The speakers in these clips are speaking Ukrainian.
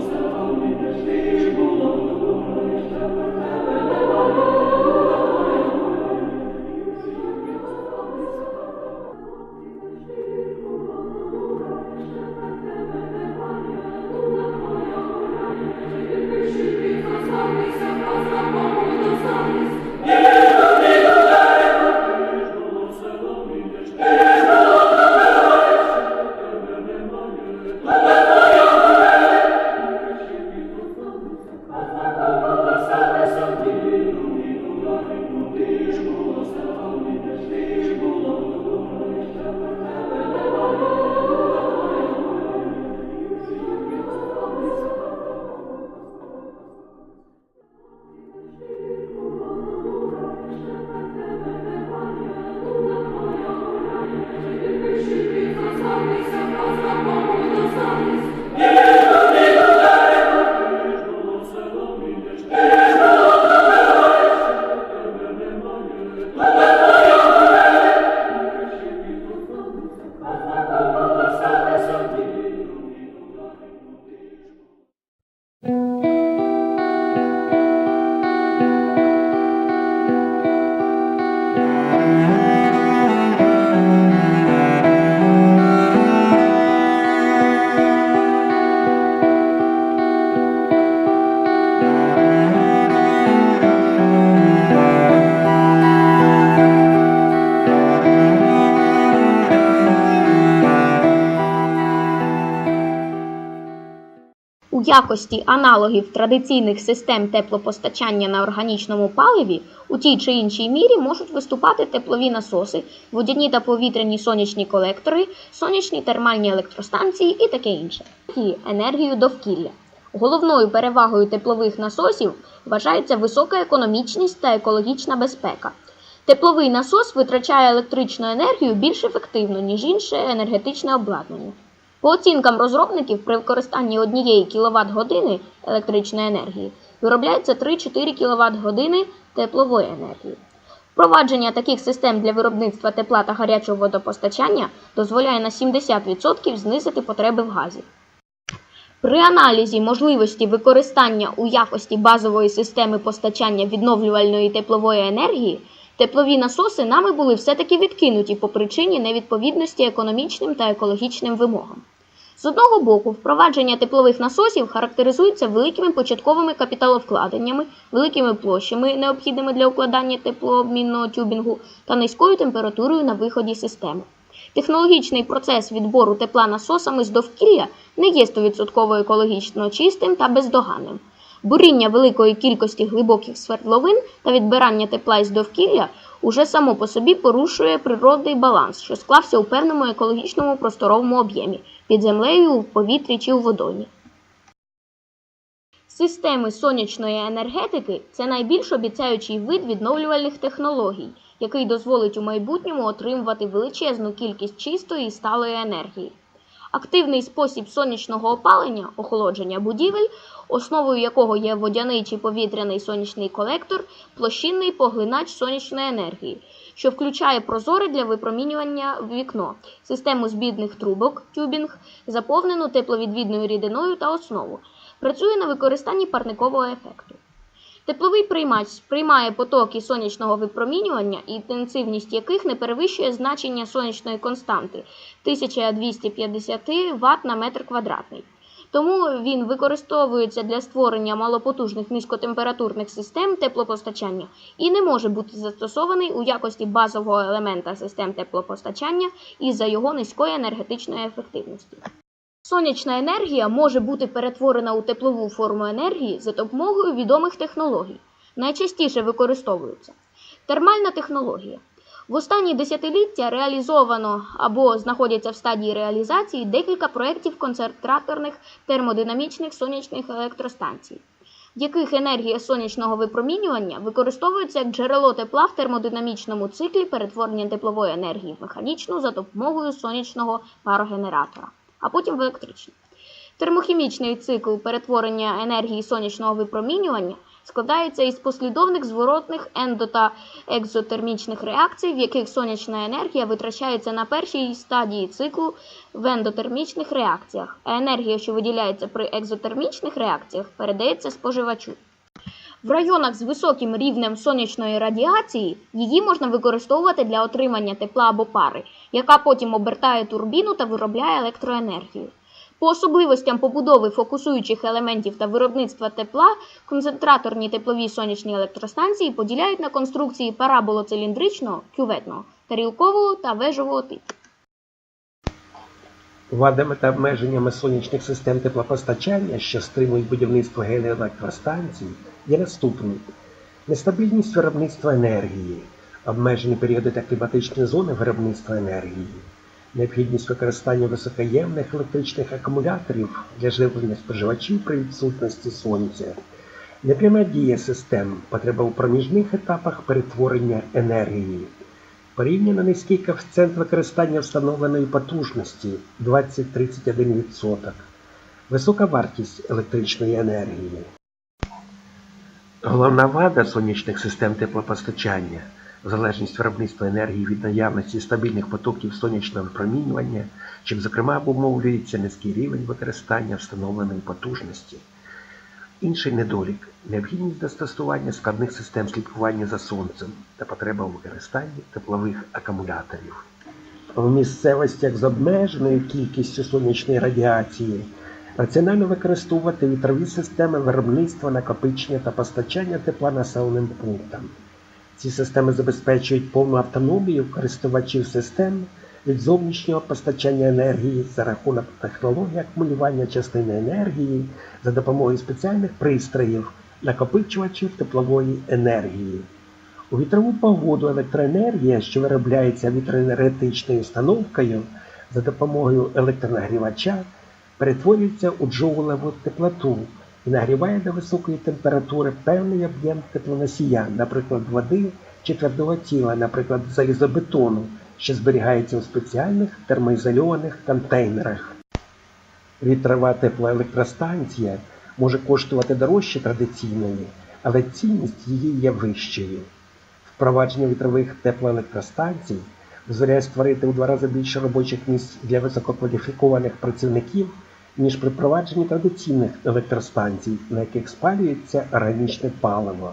Deus. Amen. У якості аналогів традиційних систем теплопостачання на органічному паливі у тій чи іншій мірі можуть виступати теплові насоси, водяні та повітряні сонячні колектори, сонячні термальні електростанції і таке інше. Енергію довкілля. Головною перевагою теплових насосів вважається висока економічність та екологічна безпека. Тепловий насос витрачає електричну енергію більш ефективно, ніж інше енергетичне обладнання. По оцінкам розробників, при використанні однієї кВт години електричної енергії виробляється 3-4 кВт години теплової енергії. Впровадження таких систем для виробництва тепла та гарячого водопостачання дозволяє на 70% знизити потреби в газі. При аналізі можливості використання у якості базової системи постачання відновлювальної теплової енергії теплові насоси нами були все-таки відкинуті по причині невідповідності економічним та екологічним вимогам. З одного боку, впровадження теплових насосів характеризується великими початковими капіталовкладеннями, великими площами, необхідними для укладання теплообмінного тюбінгу, та низькою температурою на виході системи. Технологічний процес відбору тепла насосами з довкілля не є 100% екологічно чистим та бездоганним. Буріння великої кількості глибоких свердловин та відбирання тепла із довкілля уже само по собі порушує природний баланс, що склався у певному екологічному просторовому об'ємі під землею, у повітрі чи у водоймі. Системи сонячної енергетики це найбільш обіцяючий вид відновлювальних технологій, який дозволить у майбутньому отримувати величезну кількість чистої і сталої енергії. Активний спосіб сонячного опалення, охолодження будівель, основою якого є водяний чи повітряний сонячний колектор, площинний поглинач сонячної енергії, що включає прозоре для випромінювання вікно, систему збідних трубок, тюбінг, заповнену тепловідвідною рідиною та основу. Працює на використанні парникового ефекту. Тепловий приймач сприймає потоки сонячного випромінювання, інтенсивність яких не перевищує значення сонячної константи 1250 Вт на метр квадратний. Тому він використовується для створення малопотужних низькотемпературних систем теплопостачання і не може бути застосований у якості базового елемента систем теплопостачання із-за його низької енергетичної ефективності. Сонячна енергія може бути перетворена у теплову форму енергії за допомогою відомих технологій. Найчастіше використовуються термальна технологія. В останні десятиліття реалізовано або знаходяться в стадії реалізації декілька проєктів концентраторних термодинамічних сонячних електростанцій, в яких енергія сонячного випромінювання використовується як джерело тепла в термодинамічному циклі перетворення теплової енергії в механічну за допомогою сонячного парогенератора а потім в електричну. Термохімічний цикл перетворення енергії сонячного випромінювання складається із послідовних зворотних ендо та екзотермічних реакцій, в яких сонячна енергія витрачається на першій стадії циклу в ендотермічних реакціях, а енергія, що виділяється при екзотермічних реакціях, передається споживачу. В районах з високим рівнем сонячної радіації її можна використовувати для отримання тепла або пари, яка потім обертає турбіну та виробляє електроенергію. По особливостям побудови фокусуючих елементів та виробництва тепла концентраторні теплові сонячні електростанції поділяють на конструкції параболоциліндричного, кюветного, тарілкового та вежового типу. Вадами та обмеженнями сонячних систем теплопостачання, що стримують будівництво геліелектростанцій, є наступні: нестабільність виробництва енергії, обмежені періоди та кліматичні зони виробництва енергії, необхідність використання високоємних електричних акумуляторів для живлення споживачів при відсутності сонця, непряма дія систем, потреба у проміжних етапах перетворення енергії. Порівняно низький коефіцієнт використання встановленої потужності 20-31%. Висока вартість електричної енергії. Головна вада сонячних систем теплопостачання залежність виробництва енергії від наявності стабільних потоків сонячного випромінювання, чим, зокрема, обумовлюється низький рівень використання встановленої потужності. Інший недолік необхідність застосування складних систем слідкування за сонцем та потреба у використанні теплових акумуляторів. В місцевостях з обмеженою кількістю сонячної радіації раціонально використовувати вітрові системи виробництва, накопичення та постачання тепла населеним пунктам. Ці системи забезпечують повну автономію користувачів систем від зовнішнього постачання енергії за рахунок технології акумулювання частини енергії за допомогою спеціальних пристроїв, накопичувачів теплової енергії. У вітрову погоду електроенергія, що виробляється вітроенергетичною установкою за допомогою електронагрівача, перетворюється у джоулеву теплоту і нагріває до високої температури певний об'єм теплоносія, наприклад, води чи твердого тіла, наприклад, залізобетону, що зберігається у спеціальних термоізольованих контейнерах. Вітрова теплоелектростанція може коштувати дорожче традиційної, але цінність її є вищою. Впровадження вітрових теплоелектростанцій дозволяє створити у два рази більше робочих місць для висококваліфікованих працівників, ніж при впровадженні традиційних електростанцій, на яких спалюється органічне паливо.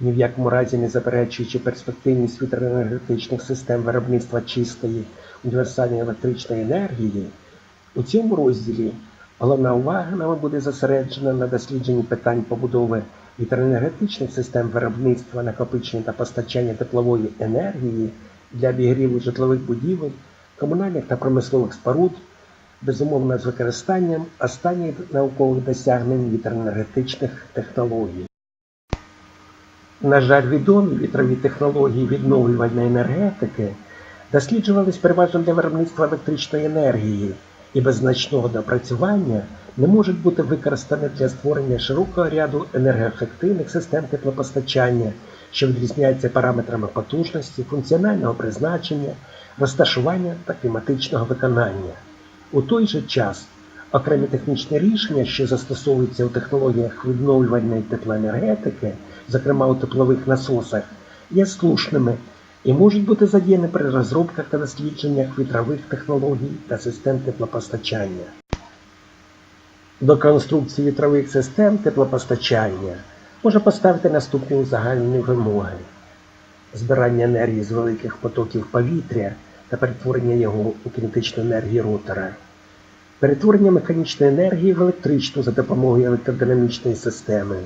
Ні в якому разі не заперечуючи перспективність вітроенергетичних систем виробництва чистої універсальної електричної енергії, у цьому розділі головна увага нами буде зосереджена на дослідженні питань побудови вітроенергетичних систем виробництва, накопичення та постачання теплової енергії для обігріву житлових будівель, комунальних та промислових споруд, безумовно з використанням останніх наукових досягнень вітроенергетичних технологій. На жаль, відомі вітрові технології відновлювальної енергетики досліджувались переважно для виробництва електричної енергії і без значного допрацювання не можуть бути використані для створення широкого ряду енергоефективних систем теплопостачання, що відрізняються параметрами потужності, функціонального призначення, розташування та кліматичного виконання. У той же час окремі технічні рішення, що застосовуються у технологіях відновлювальної теплоенергетики, зокрема у теплових насосах, є слушними і можуть бути задіяні при розробках та дослідженнях вітрових технологій та систем теплопостачання. До конструкції вітрових систем теплопостачання може поставити наступні узагальнені вимоги: збирання енергії з великих потоків повітря та перетворення його у кінетичну енергію ротора, перетворення механічної енергії в електричну за допомогою електродинамічної системи,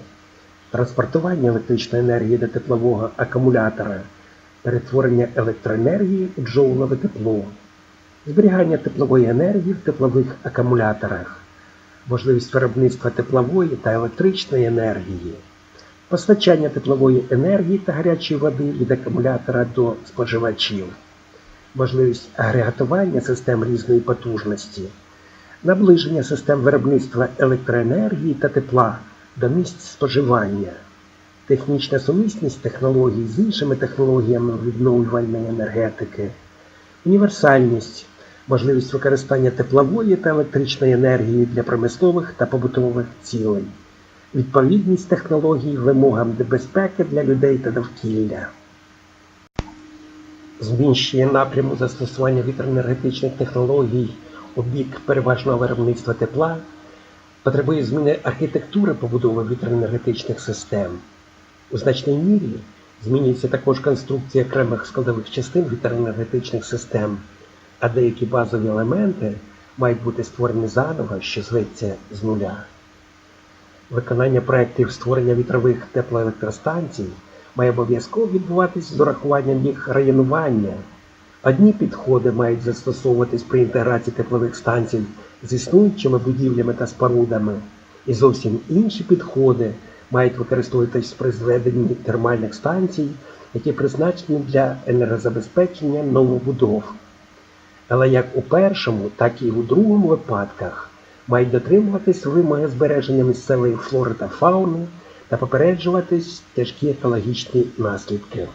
транспортування електричної енергії до теплового акумулятора, перетворення електроенергії у джоулове тепло, зберігання теплової енергії в теплових акумуляторах, можливість виробництва теплової та електричної енергії, постачання теплової енергії та гарячої води від акумулятора до споживачів, можливість агрегатування систем різної потужності, наближення систем виробництва електроенергії та тепла до місць споживання, технічна сумісність технологій з іншими технологіями відновлювальної енергетики, універсальність, можливість використання теплової та електричної енергії для промислових та побутових цілей, відповідність технологій вимогам безпеки для людей та довкілля. Зміщення напряму застосування вітроенергетичних технологій у бік переважного виробництва тепла потребує зміни архітектури побудови вітроенергетичних систем. У значній мірі змінюється також конструкція окремих складових частин вітроенергетичних систем, а деякі базові елементи мають бути створені заново, що зветься з нуля. Виконання проєктів створення вітрових теплоелектростанцій має обов'язково відбуватись з урахуванням їх районування. Одні підходи мають застосовуватись при інтеграції теплових станцій з існуючими будівлями та спорудами, і зовсім інші підходи мають використовуватись при зведенні термальних станцій, які призначені для енергозабезпечення новобудов. Але як у першому, так і у другому випадках мають дотримуватись вимоги збереження місцевої флори та фауни та попереджуватись тяжкі екологічні наслідки.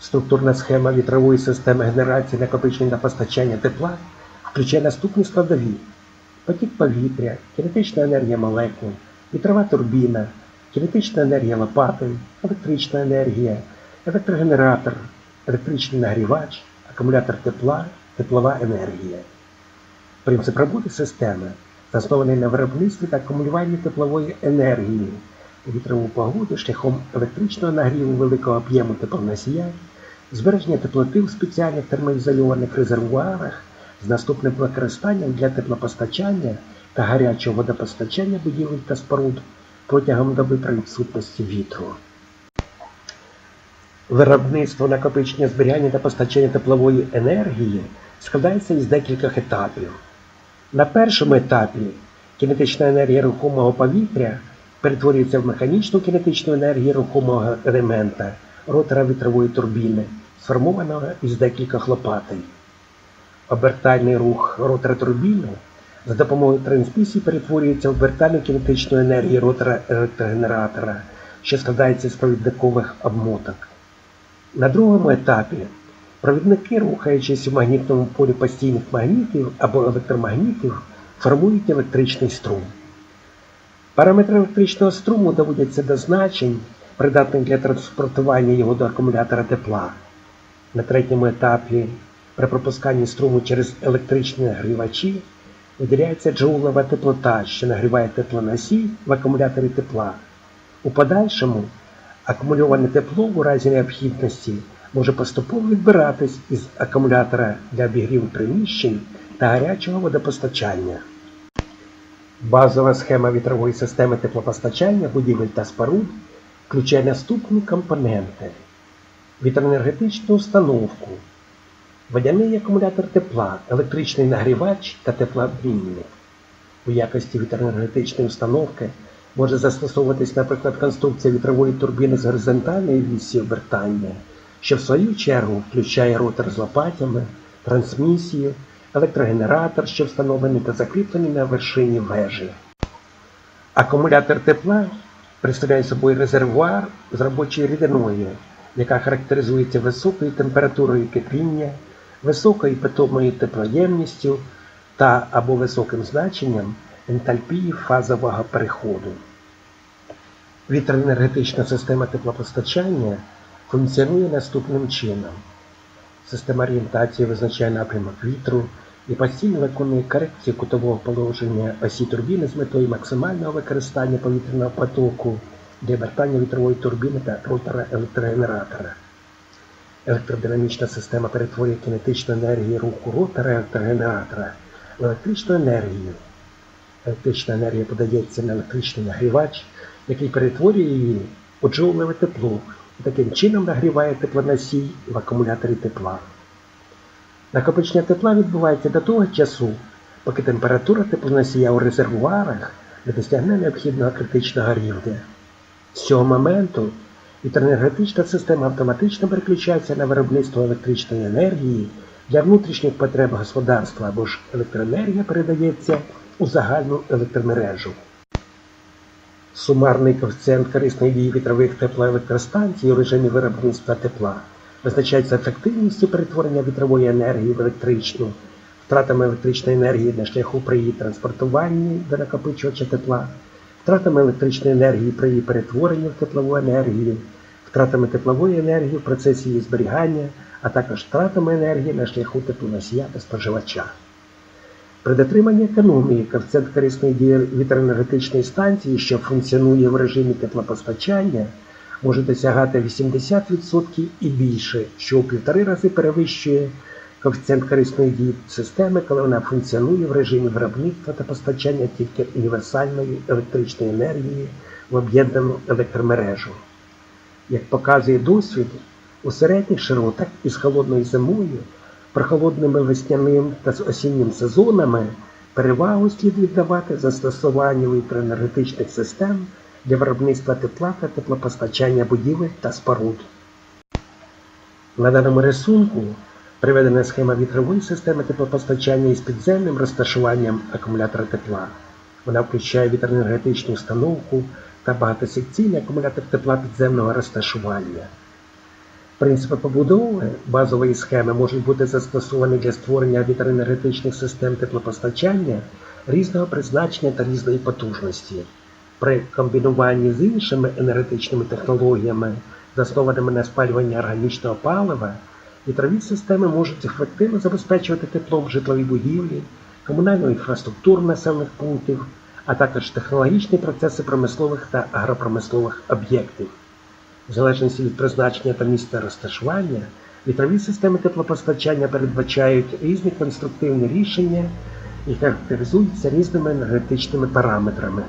Структурна схема вітрової системи генерації накопичення та постачання тепла включає наступні складові: потік повітря, кінетична енергія молекул, вітрова турбіна, кінетична енергія лопати, електрична енергія, електрогенератор, електричний нагрівач, акумулятор тепла, теплова енергія. Принцип роботи системи заснований на виробництві та акумулюванні теплової енергії у вітрову погоду шляхом електричного нагріву великого об'єму теплоносія, збереження теплоти в спеціальних термоізольованих резервуарах з наступним використанням для теплопостачання та гарячого водопостачання будівель та споруд протягом доби при відсутності вітру. Виробництво накопичення зберігання та постачання теплової енергії складається із декількох етапів. На першому етапі кінетична енергія рухомого повітря перетворюється в механічну кінетичну енергію рухомого елемента ротора вітрової турбіни, сформованого із декількох лопатей. Обертальний рух ротора турбіни за допомогою трансмісії перетворюється в обертальну кінетичну енергію ротора електрогенератора, що складається з провідникових обмоток. На другому етапі провідники, рухаючись у магнітному полі постійних магнітів або електромагнітів, формують електричний струм. Параметри електричного струму доводяться до значень, придатних для транспортування його до акумулятора тепла. На третьому етапі при пропусканні струму через електричні нагрівачі виділяється джоулева теплота, що нагріває теплоносій в акумуляторі тепла. У подальшому акумульоване тепло у разі необхідності може поступово відбиратись із акумулятора для обігріву приміщень та гарячого водопостачання. Базова схема вітрової системи теплопостачання будівель та споруд включає наступні компоненти: вітроенергетичну установку, водяний акумулятор тепла, електричний нагрівач та теплообмінник. У якості вітроенергетичної установки може застосовуватись, наприклад, конструкція вітрової турбіни з горизонтальної вісі обертання, що в свою чергу включає ротор з лопатями, трансмісію, електрогенератор, що встановлений та закріплений на вершині вежі. Акумулятор тепла представляє собою резервуар з робочою рідиною, яка характеризується високою температурою кипіння, високою питомою теплоємністю та або високим значенням ентальпії фазового переходу. Вітроенергетична система теплопостачання функціонує наступним чином. Система орієнтації визначає напрямок вітру і постійно виконує корекцію кутового положення осі турбіни з метою максимального використання повітряного потоку для обертання вітрової турбіни та ротора електрогенератора. Електродинамічна система перетворює кінетичну енергію руху ротора електрогенератора в електричну енергію. Електрична енергія подається на електричний нагрівач, який перетворює її у джоулеве тепло і таким чином нагріває теплоносій в акумуляторі тепла. Накопичення тепла відбувається до того часу, поки температура теплоносія у резервуарах не досягне необхідного критичного рівня. З цього моменту вітроенергетична система автоматично переключається на виробництво електричної енергії Для внутрішніх потреб господарства або ж електроенергія передається у загальну електромережу. Сумарний коефіцієнт корисної дії вітрових теплоелектростанцій у режимі виробництва тепла визначається ефективністю перетворення вітрової енергії в електричну, втратами електричної енергії на шляху при її транспортуванні до накопичувача тепла, втратами електричної енергії при її перетворенні в теплову енергію, втратами теплової енергії в процесі її зберігання, а також втратами енергії на шляху теплоносія та споживача. При дотриманні економії коефіцієнт корисної дії вітроенергетичної станції, що функціонує в режимі теплопостачання, може досягати 80% і більше, що у півтори рази перевищує коефіцієнт корисної дії системи, коли вона функціонує в режимі виробництва та постачання тільки універсальної електричної енергії в об'єднану електромережу. Як показує досвід, у середніх широтах із холодною зимою, прохолодними весняним та осіннім сезонами перевагу слід віддавати застосуванню електроенергетичних систем для виробництва тепла та теплопостачання будівель та споруд. На даному рисунку приведена схема вітрової системи теплопостачання із підземним розташуванням акумулятора тепла. Вона включає вітроенергетичну установку та багатосекційний акумулятор тепла підземного розташування. Принципи побудови базової схеми можуть бути застосовані для створення вітроенергетичних систем теплопостачання різного призначення та різної потужності. При комбінуванні з іншими енергетичними технологіями, заснованими на спалюванні органічного палива, вітрові системи можуть ефективно забезпечувати теплом житлові будівлі, комунальну інфраструктуру населених пунктів, а також технологічні процеси промислових та агропромислових об'єктів. В залежності від призначення та місця розташування, вітрові системи теплопостачання передбачають різні конструктивні рішення і характеризуються різними енергетичними параметрами.